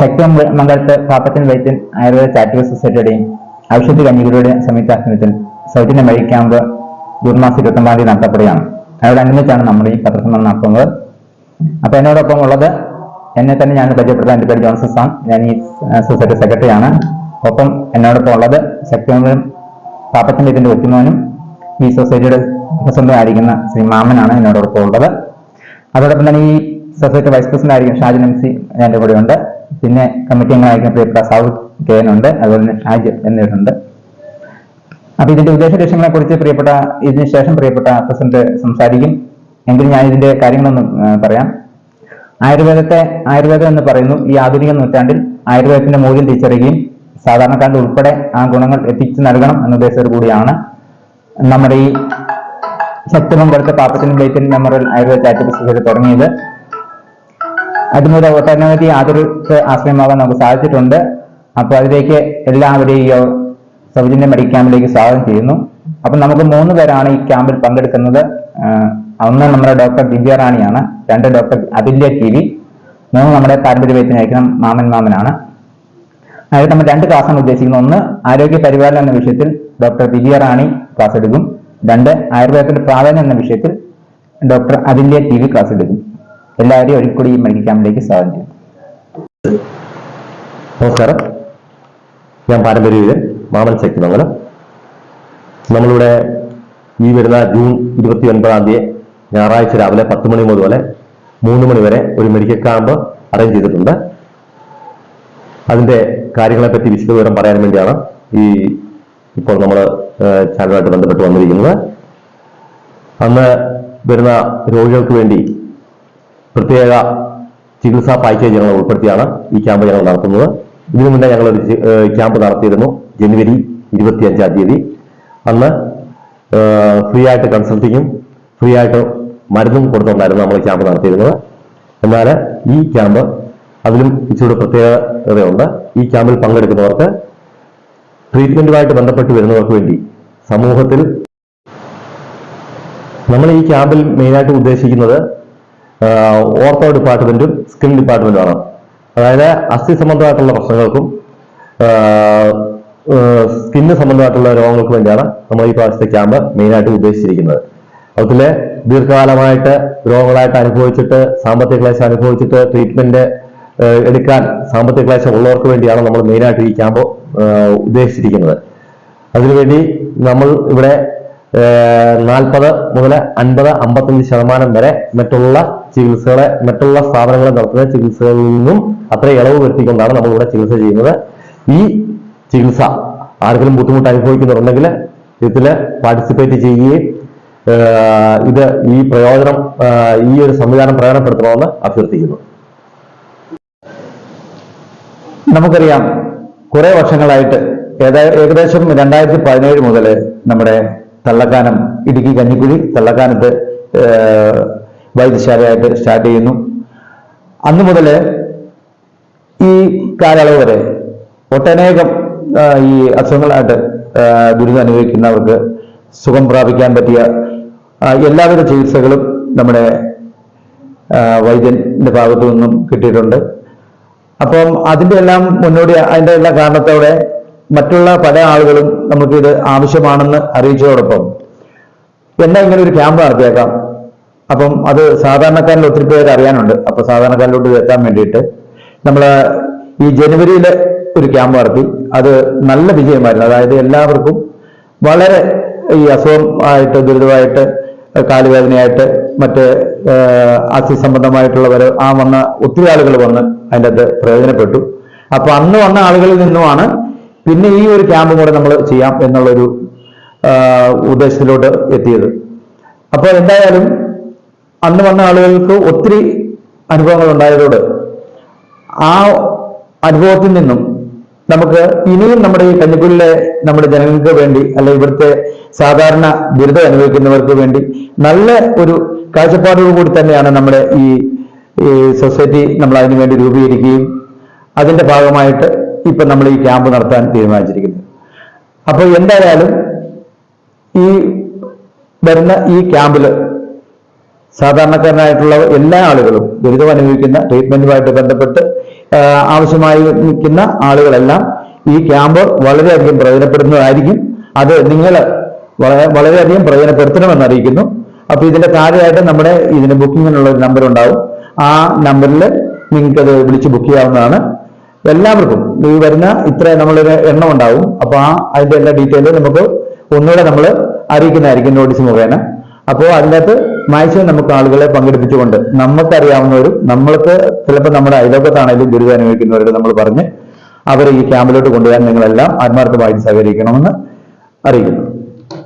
ശക്തം മംഗലത്ത് പാപ്പത്തിൻ വൈദ്യൻ ആയുർവേദ ചാരിറ്റബിൾ സൊസൈറ്റിയുടെയും ഔഷധി കഞ്ഞികളുടെയും സംയുക്താശ്രമത്തിൽ സൗജന്യ മെഡിക്കൽ ക്യാമ്പ് ജൂൺ മാസം ഇരുപത്തൊമ്പതാം തീയതി നടത്തപ്പെടുകയാണ്. അവിടെ അനുബന്ധിച്ചാണ് നമ്മുടെ ഈ പത്രസമ്മേളനം നടത്തുന്നത്. അപ്പൊ എന്നോടൊപ്പം ഉള്ളത് എന്നെ തന്നെ ഞാൻ പരിചയപ്പെടുത്താൻ എന്റെ പേര് ജോൺസൺ സാം. ഞാൻ ഈ സൊസൈറ്റി സെക്രട്ടറിയാണ്. ഒപ്പം എന്നോടൊപ്പം ഉള്ളത് ശക്തിമംഗലം പാപ്പത്തിന്റെ ഇതിന്റെ ഒറ്റുമോനും ഈ സൊസൈറ്റിയുടെ പ്രസിഡന്റായിരിക്കുന്ന ശ്രീ മാമനാണ് എന്നോടൊപ്പം ഉള്ളത്. അതോടൊപ്പം തന്നെ ഈ സൊസൈറ്റി വൈസ് പ്രസിഡന്റ് ആയിരിക്കും ഷാജി എം സി കൂടെ ഉണ്ട് പിന്നെ കമ്മിറ്റി അംഗങ്ങളായിരിക്കും പ്രിയപ്പെട്ട സൗത്ത് കെ എൻ ഉണ്ട്. അതുപോലെ തന്നെ ഷാജ് എന്നിവരുണ്ട്. അപ്പൊ ഇതിന്റെ ഉദ്ദേശ ലക്ഷ്യങ്ങളെ കുറിച്ച് പ്രിയപ്പെട്ട ഇതിന് ശേഷം പ്രിയപ്പെട്ട പ്രസിഡന്റ് സംസാരിക്കും. എങ്കിലും ഞാൻ ഇതിന്റെ കാര്യങ്ങളൊന്ന് പറയാം. ആയുർവേദത്തെ ആയുർവേദം എന്ന് പറയുന്നു ഈ ആധുനിക നൂറ്റാണ്ടിൽ ആയുർവേദത്തിന്റെ മൂല്യം തിരിച്ചറിയുകയും സാധാരണക്കാരുടെ ഉൾപ്പെടെ ആ ഗുണങ്ങൾ എത്തിച്ചു നൽകണം എന്ന ഉദ്ദേശത്തോടു കൂടിയാണ് നമ്മുടെ ഈ ശക്തിമംഗലത്തെ പാപ്പത്തിനും ബേറ്റിൻ നമ്മൾ ആയുർവേദ ചാരിറ്റബിൾ സൊസൈറ്റി തുടങ്ങിയത്. അതുമൂലം ഒട്ടനവധി ആതുരത്തെ ആശ്രയമാകാൻ നമുക്ക് സാധിച്ചിട്ടുണ്ട്. അപ്പോൾ അതിലേക്ക് എല്ലാവരെയും സൗജന്യ മെഡിക്കൽ ക്യാമ്പിലേക്ക് സ്വാഗതം ചെയ്യുന്നു. അപ്പം നമുക്ക് മൂന്ന് പേരാണ് ഈ ക്യാമ്പിൽ പങ്കെടുക്കുന്നത്. ഒന്ന് നമ്മുടെ ഡോക്ടർ ദിവ്യ റാണിയാണ് രണ്ട് ഡോക്ടർ അതുല്യ ടി വി മൂന്ന് നമ്മുടെ വൈദ്യൻ അയക്കണം മാമൻ മാമനാണ്. അതായത് നമ്മൾ രണ്ട് ക്ലാസ്സാണ് ഉദ്ദേശിക്കുന്നത്. ഒന്ന് ആരോഗ്യ പരിപാലനം എന്ന വിഷയത്തിൽ ഡോക്ടർ ദിവ്യ റാണി ക്ലാസ് എടുക്കും. രണ്ട് ആയുർവേദത്തിന്റെ പ്രാധാന്യം എന്ന വിഷയത്തിൽ doctor Athilya T V class എടുക്കും. എല്ലാവരെയും ഒരിക്കൽ കൂടി ഈ മെഡിക്കൽ ക്യാമ്പിലേക്ക് സ്വാഗതം. ചെയ്യും നമസ്കാരം. ഞാൻ പാരമ്പര്യ മാമൻ ശക്തിമംഗലം. നമ്മളിവിടെ ഈ വരുന്ന ജൂൺ ഇരുപത്തി ഒൻപതാം തീയതി ഞായറാഴ്ച രാവിലെ പത്ത് മണി മുതൽ മൂന്ന് മണി വരെ ഒരു മെഡിക്കൽ ക്യാമ്പ് അറേഞ്ച് ചെയ്തിട്ടുണ്ട്. അതിന്റെ കാര്യങ്ങളെപ്പറ്റി വിശദവിവരം പറയാൻ വേണ്ടിയാണ് ഈ ഇപ്പോൾ നമ്മൾ ചാനലുമായിട്ട് ബന്ധപ്പെട്ട് വന്നിരിക്കുന്നത്. അന്ന് വരുന്ന രോഗികൾക്ക് വേണ്ടി പ്രത്യേക ചികിത്സാ പാക്കേജ് ഞങ്ങൾ ഉൾപ്പെടുത്തിയാണ് ഈ ക്യാമ്പ് ഞങ്ങൾ നടത്തുന്നത്. ഇതിനു മുന്നേ ഒരു ക്യാമ്പ് നടത്തിയിരുന്നു ജനുവരി ഇരുപത്തി അഞ്ചാം തീയതി. അന്ന് ഫ്രീ ആയിട്ട് കൺസൾട്ടിങ്ങും ഫ്രീ ആയിട്ട് മരുന്നും കൊടുത്തുകൊണ്ടായിരുന്നു നമ്മൾ ക്യാമ്പ് നടത്തിയിരുന്നത്. എന്നാൽ ഈ ക്യാമ്പ് അതിലും ഇച്ചിരി പ്രത്യേകതയുണ്ട്. ഈ ക്യാമ്പിൽ പങ്കെടുക്കുന്നവർക്ക് ട്രീറ്റ്മെന്റുമായിട്ട് ബന്ധപ്പെട്ട് വരുന്നവർക്ക് വേണ്ടി സമൂഹത്തിൽ നമ്മൾ ഈ ക്യാമ്പിൽ മെയിനായിട്ട് ഉദ്ദേശിക്കുന്നത് ഓർത്തോ ഡിപ്പാർട്ട്മെന്റും സ്കിൻ ഡിപ്പാർട്ട്മെന്റുമാണ്. അതായത് അസ്ഥി സംബന്ധമായിട്ടുള്ള പ്രശ്നങ്ങൾക്കും സ്കിന്ന് സംബന്ധമായിട്ടുള്ള രോഗങ്ങൾക്ക് വേണ്ടിയാണ് നമ്മൾ ഈ പ്രാവശ്യത്തെ ക്യാമ്പ് മെയിനായിട്ട് ഉദ്ദേശിച്ചിരിക്കുന്നത്. അതിലെ ദീർഘകാലമായിട്ട് രോഗങ്ങളായിട്ട് അനുഭവിച്ചിട്ട് സാമ്പത്തിക ക്ലേശം അനുഭവിച്ചിട്ട് ട്രീറ്റ്മെന്റ് എടുക്കാൻ സാമ്പത്തിക ക്ലേശം ഉള്ളവർക്ക് വേണ്ടിയാണ് നമ്മൾ മെയിനായിട്ട് ഈ ക്യാമ്പ് ഉദ്ദേശിച്ചിരിക്കുന്നത്. അതിനുവേണ്ടി നമ്മൾ ഇവിടെ നാൽപ്പത് മുതൽ അൻപത് അമ്പത്തഞ്ച് ശതമാനം വരെ മറ്റുള്ള ചികിത്സകളെ മറ്റുള്ള സ്ഥാപനങ്ങളെ നടത്തുന്ന ചികിത്സകളിൽ നിന്നും അത്ര ഇളവ് വരുത്തിക്കൊണ്ടാണ് നമ്മൾ ഇവിടെ ചികിത്സ ചെയ്യുന്നത്. ഈ ചികിത്സ ആർക്കെങ്കിലും ബുദ്ധിമുട്ട് അനുഭവിക്കുന്നുണ്ടെങ്കിൽ ഇതിൽ പാർട്ടിസിപ്പേറ്റ് ചെയ്യുകയും ഇത് ഈ പ്രയോജനം ഈ ഒരു സംവിധാനം പ്രയോജനപ്പെടുത്തണമെന്ന് അഭ്യർത്ഥിക്കുന്നു. നമുക്കറിയാം കുറെ വർഷങ്ങളായിട്ട് ഏകദേശം രണ്ടായിരത്തി പതിനേഴ് മുതൽ നമ്മുടെ തള്ളക്കാനം ഇടുക്കി കഞ്ഞിക്കുഴി തള്ളക്കാനത്ത് വൈദ്യശാലയായിട്ട് സ്റ്റാർട്ട് ചെയ്യുന്നു. അന്ന് മുതൽ ഈ കാലയളവ് വരെ ഒട്ടനേകം ഈ അസുഖങ്ങളായിട്ട് ദുരിതം അനുഭവിക്കുന്നവർക്ക് സുഖം പ്രാപിക്കാൻ പറ്റിയ എല്ലാവിധ ചികിത്സകളും നമ്മുടെ വൈദ്യന്റെ ഭാഗത്തു നിന്നും കിട്ടിയിട്ടുണ്ട്. അപ്പം അതിന്റെ എല്ലാം മുന്നോടി അതിന്റെ എല്ലാ കാരണത്തോടെ മറ്റുള്ള പല ആളുകളും നമുക്കിത് ആവശ്യമാണെന്ന് അറിയിച്ചതോടൊപ്പം എന്നാ ഇങ്ങനെ ഒരു ക്യാമ്പ് നടത്തിയേക്കാം. അപ്പം അത് സാധാരണക്കാരിൽ ഒത്തിരി പേര് അറിയാനുണ്ട്. അപ്പൊ സാധാരണക്കാരിലോട്ട് എത്താൻ വേണ്ടിയിട്ട് നമ്മൾ ഈ ജനുവരിയിൽ ഒരു ക്യാമ്പ് നടത്തി. അത് നല്ല വിജയമായിരുന്നു. അതായത് എല്ലാവർക്കും വളരെ ഈ അസുഖം ആയിട്ട് ദുരിതമായിട്ട് കാലുവേദനയായിട്ട് മറ്റ് അസി അസ്ഥി സംബന്ധമായിട്ടുള്ളവർ ആ വന്ന ഒത്തിരി ആളുകൾ വന്ന് അതിന്റെ അത് പ്രയോജനപ്പെട്ടു. അപ്പൊ അന്ന് വന്ന ആളുകളിൽ നിന്നുമാണ് പിന്നെ ഈ ഒരു ക്യാമ്പ് കൂടെ നമ്മൾ ചെയ്യാം എന്നുള്ളൊരു ഉദ്ദേശത്തിലോട്ട് എത്തിയത്. അപ്പോൾ എന്തായാലും അന്ന് വന്ന ആളുകൾക്ക് ഒത്തിരി അനുഭവങ്ങൾ ഉണ്ടായതോട് ആ അനുഭവത്തിൽ നിന്നും നമുക്ക് ഇനിയും നമ്മുടെ ഈ കഞ്ഞിക്കുള്ളിലെ നമ്മുടെ ജനങ്ങൾക്ക് വേണ്ടി അല്ലെ ഇവിടുത്തെ സാധാരണ ദുരിതം അനുഭവിക്കുന്നവർക്ക് വേണ്ടി നല്ല ഒരു കാഴ്ചപ്പാടോടുകൂടി തന്നെയാണ് നമ്മുടെ ഈ ഈ സൊസൈറ്റി നമ്മൾ അതിനു വേണ്ടി രൂപീകരിക്കുകയും അതിന്റെ ഭാഗമായിട്ട് ഇപ്പൊ നമ്മൾ ഈ ക്യാമ്പ് നടത്താൻ തീരുമാനിച്ചിരിക്കുന്നത്. അപ്പോൾ എന്തായാലും ഈ വരുന്ന ഈ ക്യാമ്പിൽ സാധാരണക്കാരനായിട്ടുള്ള എല്ലാ ആളുകളും ദുരിതം അനുഭവിക്കുന്ന ട്രീറ്റ്മെന്റുമായിട്ട് ബന്ധപ്പെട്ട് ആവശ്യമായി നിൽക്കുന്ന ആളുകളെല്ലാം ഈ ക്യാമ്പ് വളരെയധികം പ്രയോജനപ്പെടുന്നതായിരിക്കും. അത് നിങ്ങൾ വളരെയധികം പ്രയോജനപ്പെടുത്തണമെന്ന് അറിയിക്കുന്നു. അപ്പൊ ഇതിന്റെ കാര്യമായിട്ട് നമ്മുടെ ഇതിന് ബുക്കിങ്ങിനുള്ള ഒരു നമ്പർ ഉണ്ടാവും ആ നമ്പറിൽ നിങ്ങൾക്ക് അത് വിളിച്ച് ബുക്ക് ചെയ്യാവുന്നതാണ്. എല്ലാവർക്കും ഈ വരുന്ന ഇത്ര നമ്മളൊരു എണ്ണം ഉണ്ടാവും. അപ്പൊ ആ അതിന്റെ എല്ലാ ഡീറ്റെയിലും നമുക്ക് ഒന്നുകൂടെ നമ്മൾ അറിയിക്കുന്നതായിരിക്കും നോട്ടീസ് മുഖേന. അപ്പോൾ അതിനകത്ത് മാക്സിമം നമുക്ക് ആളുകളെ പങ്കെടുപ്പിച്ചുകൊണ്ട് നമുക്കറിയാവുന്നവരും നമ്മൾക്ക് ചിലപ്പോൾ നമ്മുടെ അയലോക്കത്താണെങ്കിലും ദുരിതം അനുഭവിക്കുന്നവരോട് നമ്മൾ പറഞ്ഞ് അവരെ ഈ ക്യാമ്പിലോട്ട് കൊണ്ടുവരാൻ നിങ്ങളെല്ലാം ആത്മാർത്ഥമായിട്ട് സഹകരിക്കണമെന്ന് അറിയിക്കുന്നു.